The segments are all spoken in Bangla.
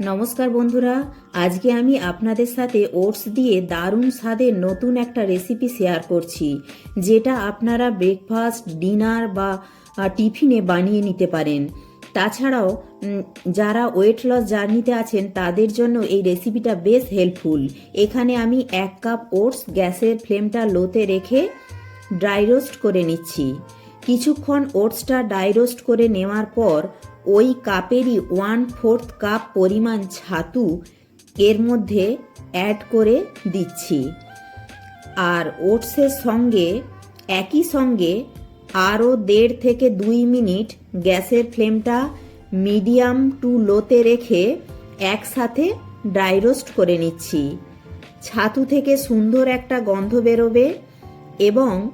নমস্কার বন্ধুরা, আজকে আমি আপনাদের সাথে ওটস দিয়ে দারুণ স্বাদের নতুন একটা রেসিপি শেয়ার করছি, যেটা আপনারা ব্রেকফাস্ট, ডিনার বা টিফিনে বানিয়ে নিতে পারেন। তাছাড়াও যারা ওয়েট লস জার্নিতে আছেন, তাদের জন্য এই রেসিপিটা বেশ হেল্পফুল। এখানে আমি এক কাপ ওটস গ্যাসের ফ্লেমটা লোতে রেখে ড্রাই রোস্ট করে নিচ্ছি। কিছুক্ষণ ওটসটা ড্রাই রোস্ট করে নেওয়ার পর ওই কাপেরই ওয়ান ফোর্থ কাপ পরিমাণ ছাতু এর মধ্যে অ্যাড করে দিচ্ছি। আর ওটসের সঙ্গে, একই সঙ্গে আরও দেড় থেকে দুই মিনিট গ্যাসের ফ্লেমটা মিডিয়াম টু লোতে রেখে একসাথে ড্রাই রোস্ট করে নিচ্ছি। ছাতু থেকে সুন্দর একটা গন্ধ বেরোবে এবং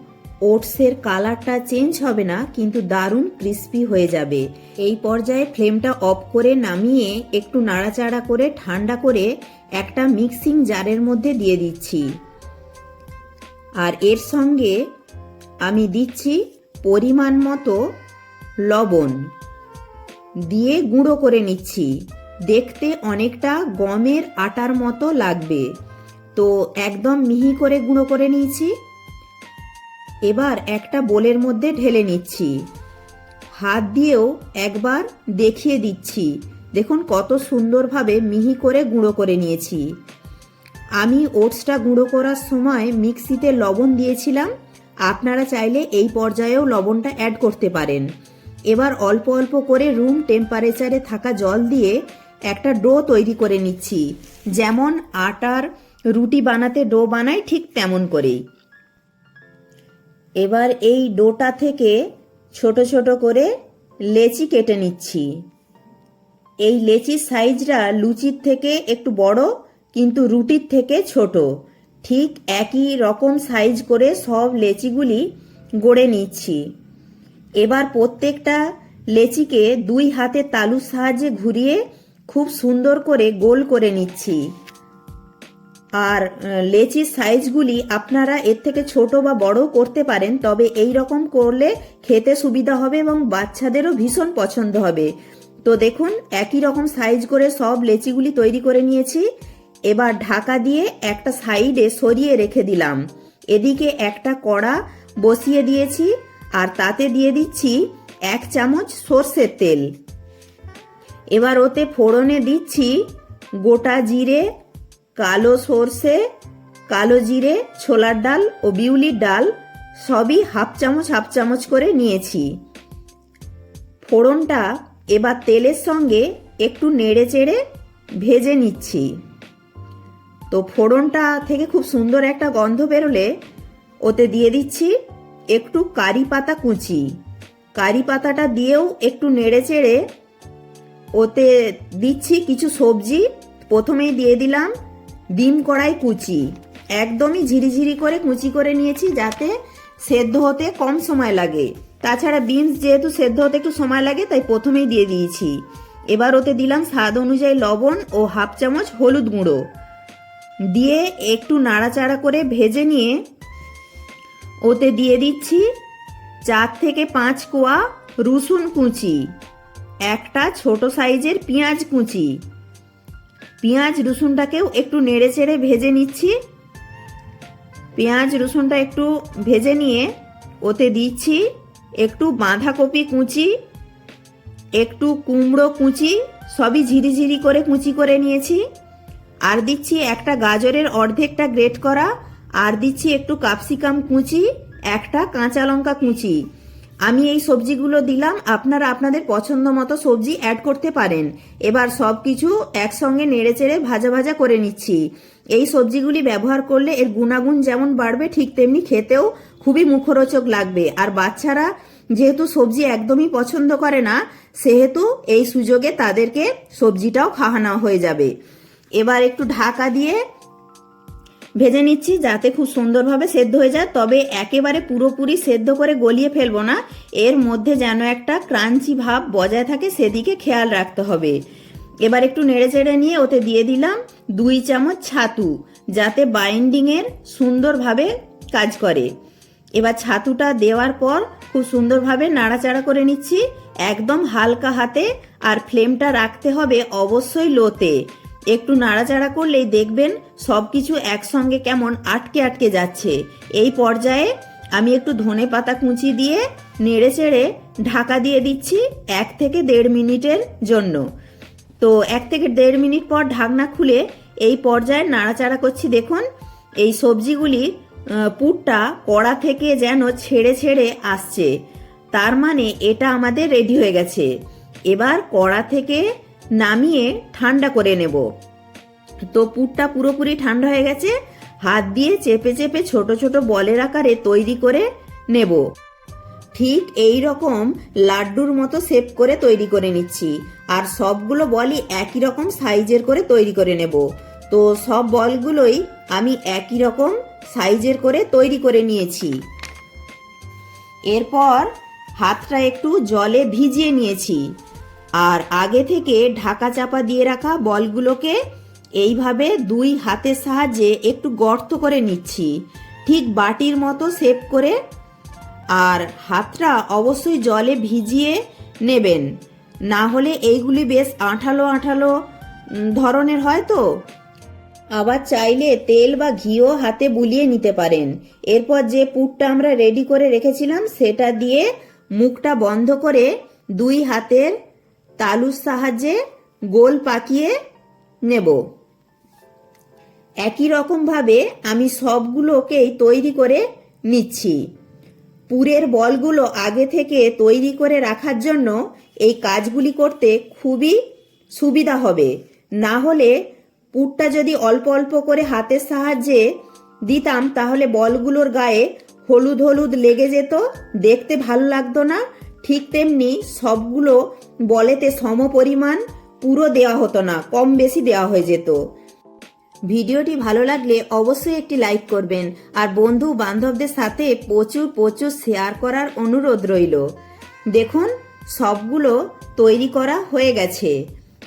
ওটসের কালারটা চেঞ্জ হবে না, কিন্তু দারুণ ক্রিস্পি হয়ে যাবে। এই পর্যায়ে ফ্লেমটা অফ করে নামিয়ে একটু নাড়াচাড়া করে ঠান্ডা করে একটা মিক্সিং জারের মধ্যে দিয়ে দিচ্ছি। আর এর সঙ্গে আমি দিচ্ছি পরিমাণ মতো লবণ দিয়ে গুঁড়ো করে নিচ্ছি। দেখতে অনেকটা গমের আটার মতো লাগবে। তো একদম মিহি করে গুঁড়ো করে নিয়েছি। এবার একটা বোলের মধ্যে ঢেলে নিচ্ছি। হাত দিয়েও একবার দেখিয়ে দিচ্ছি। দেখুন কত সুন্দরভাবে মিহি করে গুঁড়ো করে নিয়েছি। আমি ওটসটা গুঁড়ো করার সময় মিক্সিতে লবণ দিয়েছিলাম। আপনারা চাইলে এই পর্যায়েও লবণটা অ্যাড করতে পারেন। এবার অল্প অল্প করে রুম টেম্পারেচারে থাকা জল দিয়ে একটা ডো তৈরি করে নিচ্ছি। যেমন আটার রুটি বানাতে ডো বানাই ঠিক তেমন করেই। এবার এই ডোটা থেকে ছোট ছোট করে লেচি কেটে নিচ্ছি। এই লেচির সাইজটা লুচির থেকে একটু বড়, কিন্তু রুটির থেকে ছোট। ঠিক একই রকম সাইজ করে সব লেচিগুলি গড়ে নিচ্ছি। এবার প্রত্যেকটা লেচিকে দুই হাতে তালুর সাহায্যে ঘুরিয়ে খুব সুন্দর করে গোল করে নিচ্ছি। আর লেচির সাইজগুলি আপনারা এর থেকে ছোট বা বড় করতে পারেন, তবে এই রকম করলে খেতে সুবিধা হবে এবং বাচ্চাদেরও ভীষণ পছন্দ হবে। তো দেখুন, একই রকম সাইজ করে সব লেচিগুলি তৈরি করে নিয়েছি। এবার ঢাকা দিয়ে একটা সাইডে সরিয়ে রেখে দিলাম। এদিকে একটা কড়া বসিয়ে দিয়েছি আর তাতে দিয়ে দিচ্ছি এক চামচ সর্ষের তেল। এবার ওতে ফোড়নে দিচ্ছি গোটা জিরে কালো সর্ষে, কালো জিরে, ছোলার ডাল ও বিউলির ডাল সবই হাফ চামচ হাফ চামচ করে নিয়েছি। ফোড়নটা এবার তেলের সঙ্গে একটু নেড়ে চেড়ে ভেজে নিচ্ছি। তো ফোড়নটা থেকে খুব সুন্দর একটা গন্ধ বেরোলে ওতে দিয়ে দিচ্ছি একটু কারি পাতা কুচি। কারি পাতাটা দিয়েও একটু নেড়ে চেড়ে ওতে দিচ্ছি কিছু সবজি। প্রথমেই দিয়ে দিলাম ডিম কড়াই কুচি। একদমই ঝিরিঝিরি করে কুচি করে নিয়েছি যাতে সেদ্ধ হতে কম সময় লাগে। তাছাড়া বিনস যেহেতু সেদ্ধ হতে একটু সময় লাগে, তাই প্রথমেই দিয়ে দিয়েছি। এবার ওতে দিলাম স্বাদ অনুযায়ী লবণ ও হাফ চামচ হলুদ গুঁড়ো। দিয়ে একটু নাড়াচাড়া করে ভেজে নিয়ে ওতে দিয়ে দিচ্ছি চার থেকে পাঁচ কোয়া রসুন কুচি, একটা ছোট সাইজের পেঁয়াজ কুচি। পেঁয়াজ রসুনটাকেও একটু নেড়ে চেড়ে ভেজে নিচ্ছি। পেঁয়াজ রসুনটা একটু ভেজে নিয়ে ওতে দিচ্ছি। একটু বাঁধাকপি কুচি, একটু কুমড়ো কুচি, সবই ঝিরিঝিরি করে কুচি করে নিয়েছি। আর দিচ্ছি একটা গাজরের অর্ধেকটা গ্রেট করা, আর দিচ্ছি একটু ক্যাপসিকাম কুচি, একটা কাঁচা লঙ্কা কুচি। আমি এই সবজিগুলো দিলাম, আপনারা আপনাদের পছন্দ মতো সবজি অ্যাড করতে পারেন। এবার সব কিছু একসঙ্গে নেড়ে চেড়ে ভাজা ভাজা করে নিচ্ছি। এই সবজিগুলি ব্যবহার করলে এর গুণাগুণ যেমন বাড়বে, ঠিক তেমনি খেতেও খুবই মুখরোচক লাগবে। আর বাচ্চারা যেহেতু সবজি একদমই পছন্দ করে না, সেহেতু এই সুযোগে তাদেরকে সবজিটাও খাওয়ানো হয়ে যাবে। এবার একটু ঢাকা দিয়ে ভেজে নিচ্ছি যাতে খুব সুন্দরভাবে সেদ্ধ হয়ে যায়, তবে একেবারে পুরোপুরি সেদ্ধ করে গলিয়ে ফেলব না। এর মধ্যে যেন একটা ক্রাঞ্চি ভাব বজায় থাকে, সেদিকে খেয়াল রাখতে হবে। এবার একটু নেড়ে চেড়ে নিয়ে ওতে দিয়ে দিলাম দুই চামচ ছাতু, যাতে বাইন্ডিংয়ের সুন্দরভাবে কাজ করে। এবার ছাতুটা দেওয়ার পর খুব সুন্দরভাবে নাড়াচাড়া করে নিচ্ছি। একদম হালকা হাতে, আর ফ্লেমটা রাখতে হবে অবশ্যই লোতে। একটু নাড়াচাড়া করলেই দেখবেন সব কিছু একসঙ্গে কেমন আটকে আটকে যাচ্ছে। এই পর্যায়ে আমি একটু ধনে পাতা কুচি দিয়ে নেড়ে চেড়ে ঢাকা দিয়ে দিচ্ছি এক থেকে দেড় মিনিটের জন্য। তো এক থেকে দেড় মিনিট পর ঢাকনা খুলে এই পর্যায়ে নাড়াচাড়া করছি। দেখুন, এই সবজিগুলি পুরটা কড়া থেকে যেন ছেড়ে ছেড়ে আসছে। তার মানে এটা আমাদের রেডি হয়ে গেছে। এবার কড়া থেকে নামিয়ে ঠান্ডা করে নেব। তো পুরটা পুরোপুরি ঠান্ডা হয়ে গেছে। হাত দিয়ে চেপে চেপে ছোট ছোট বলের আকারে তৈরি করে নেব। ঠিক এই রকম লাড্ডুর মতো শেপ করে তৈরি করে নিচ্ছি। আর সবগুলো বলই একই রকম সাইজের করে তৈরি করে নেব। তো সব বলগুলোই আমি একই রকম সাইজের করে তৈরি করে নিয়েছি। এরপর হাতটা একটু জলে ভিজিয়ে নিয়েছি। আর আগে থেকে ঢাকা চাপা দিয়ে রাখা বলগুলোকে এইভাবে দুই হাতের সাহায্যে একটু গর্ত করে নিচ্ছি। ঠিক বাটির মতো শেপ করে আর হাতটা অবশ্যই জলে ভিজিয়ে নেবেন। না হলে এইগুলি বেশ আঠালো আঠালো ধরনের হয় তো। আবার চাইলে তেল বা ঘিও হাতে বুলিয়ে নিতে পারেন। এরপর যে পুরটা আমরা রেডি করে রেখেছিলাম, সেটা দিয়ে মুখটা বন্ধ করে দুই হাতের তালুর সাহায্যে গোল পাকিয়ে নেব। একই রকমভাবে আমি সবগুলোকেই তৈরি করে নিচ্ছি। পুরের বলগুলো আগে থেকে তৈরি করে রাখার জন্য এই কাজগুলি করতে খুবই সুবিধা হবে। না হলে পুরটা যদি অল্প অল্প করে হাতের সাহায্যে দিতাম, তাহলে বলগুলোর গায়ে হলুদ হলুদ লেগে যেত, দেখতে ভালো লাগতো না ঠিক তেমনি সবগুলো বলেতে সম পরিমাণ পুরো দেওয়া হতো না, কম বেশি দেওয়া হয়ে যেত। ভিডিওটি ভালো লাগলে অবশ্যই একটি লাইক করবেন আর বন্ধু বান্ধবদের সাথে প্রচুর প্রচুর শেয়ার করার অনুরোধ রইল। দেখুন, সবগুলো তৈরি করা হয়ে গেছে।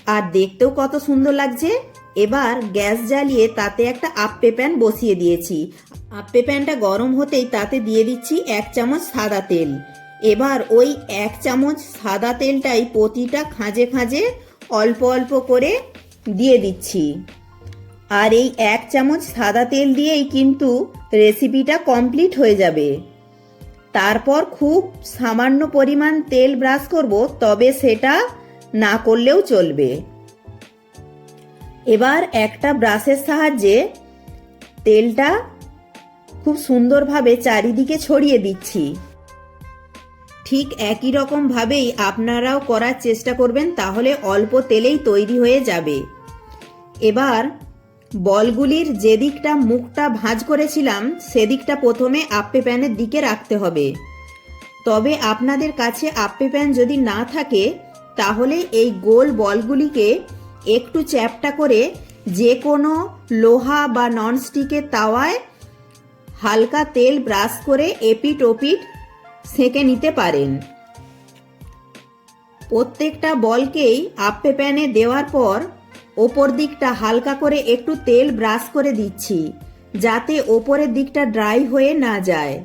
আর দেখতেও কত সুন্দর লাগছে। এবার গ্যাস জ্বালিয়ে তাতে একটা আপ্পে প্যান বসিয়ে দিয়েছি। আপ্পে প্যানটা গরম হতেই তাতে দিয়ে দিচ্ছি এক চামচ সাদা তেল। এবার ওই এক চামচ সাদা তেলটাই প্রতিটা খাঁজে খাঁজে অল্প অল্প করে দিয়ে দিচ্ছি। আর এই এক চামচ সাদা তেল দিয়েই কিন্তু রেসিপিটা কমপ্লিট হয়ে যাবে। তারপর খুব সামান্য পরিমাণ তেল ব্রাশ করব, তবে সেটা না করলেও চলবে। এবার একটা ব্রাশের সাহায্যে তেলটা খুব সুন্দরভাবে চারিদিকে ছড়িয়ে দিচ্ছি। ঠিক একই রকম ভাবেই আপনারাও করার চেষ্টা করবেন, তাহলে অল্প তেলেই তৈরি হয়ে যাবে। এবার, বলগুলির যে দিকটা মুখটা ভাঁজ করেছিলাম, সেদিকটা প্রথমে আপ্পে প্যানের দিকে রাখতে হবে। তবে আপনাদের কাছে আপ্পে প্যান যদি না থাকে, তাহলে এই গোল বলগুলিকে একটু চ্যাপটা করে যে কোনো লোহা বা ননস্টিকের তাওয়ায় হালকা তেল ব্রাশ করে এপিট ওপিট সেঁকে নিতে পারেন। প্রত্যেকটা বলকেই আপ্পে প্যানে দেওয়ার পর ওপর দিকটা হালকা করে একটু তেল ব্রাশ করে দিচ্ছি, যাতে ওপরের দিকটা ড্রাই হয়ে না যায়।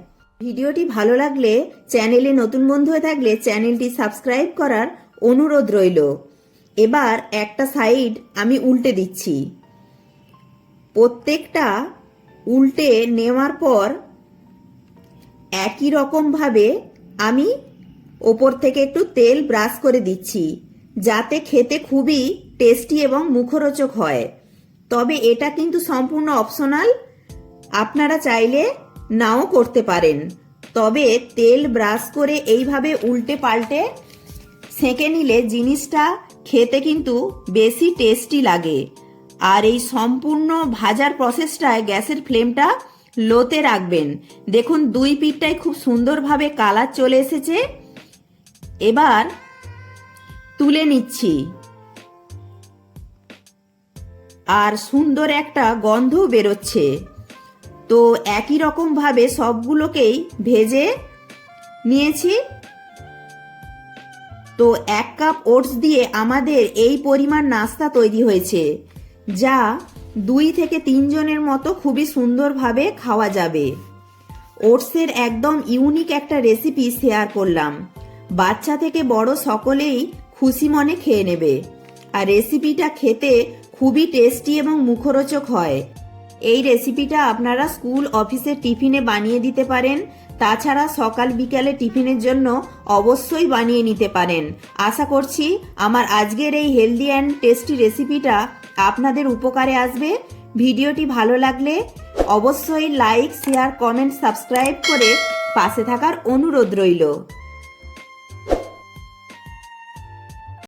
ভিডিওটি ভালো লাগলে চ্যানেলে নতুন বন্ধু হয়ে থাকলে চ্যানেলটি সাবস্ক্রাইব করার অনুরোধ রইল। এবার একটা সাইড আমি উল্টে দিচ্ছি। প্রত্যেকটা উল্টে নেওয়ার পর একই রকমভাবে আমি ওপর থেকে একটু তেল ব্রাশ করে দিচ্ছি, যাতে খেতে খুবই টেস্টি এবং মুখরোচক হয়। তবে এটা কিন্তু সম্পূর্ণ অপশনাল। আপনারা চাইলে নাও করতে পারেন। তবে তেল ব্রাশ করে এইভাবে উল্টে পাল্টে সেঁকে নিলে জিনিসটা খেতে কিন্তু বেশি টেস্টি লাগে। আর এই সম্পূর্ণ ভাজার প্রসেসটায় গ্যাসের ফ্লেমটা লোতে রাখবেন। দেখুন, দুই পিঠটাই খুব সুন্দরভাবে কালার চলে এসেছে। এবার তুলে নিচ্ছি। আর সুন্দর একটা গন্ধ বেরোচ্ছে। তো একই রকমভাবে সবগুলোকেই ভেজে নিয়েছি। তো এক কাপ ওটস দিয়ে আমাদের এই পরিমাণ নাস্তা তৈরি হয়েছে, যা দুই থেকে তিনজনের মতো খুবই সুন্দরভাবে খাওয়া যাবে। ওটসের একদম ইউনিক একটা রেসিপি শেয়ার করলাম। বাচ্চা থেকে বড় সকলেই খুশি মনে খেয়ে নেবে। আর রেসিপিটা খেতে খুবই টেস্টি এবং মুখরোচক হয়। এই রেসিপিটা আপনারা স্কুল অফিসের টিফিনে বানিয়ে দিতে পারেন তাছাড়া সকাল বিকালে টিফিনের জন্য অবশ্যই বানিয়ে নিতে পারেন। আশা করছি আমার আজকের এই হেলদি অ্যান্ড টেস্টি রেসিপিটা আপনাদের উপকারে আসবে। ভিডিওটি ভালো লাগলে অবশ্যই লাইক শেয়ার কমেন্ট সাবস্ক্রাইব করে পাশে থাকার অনুরোধ রইল।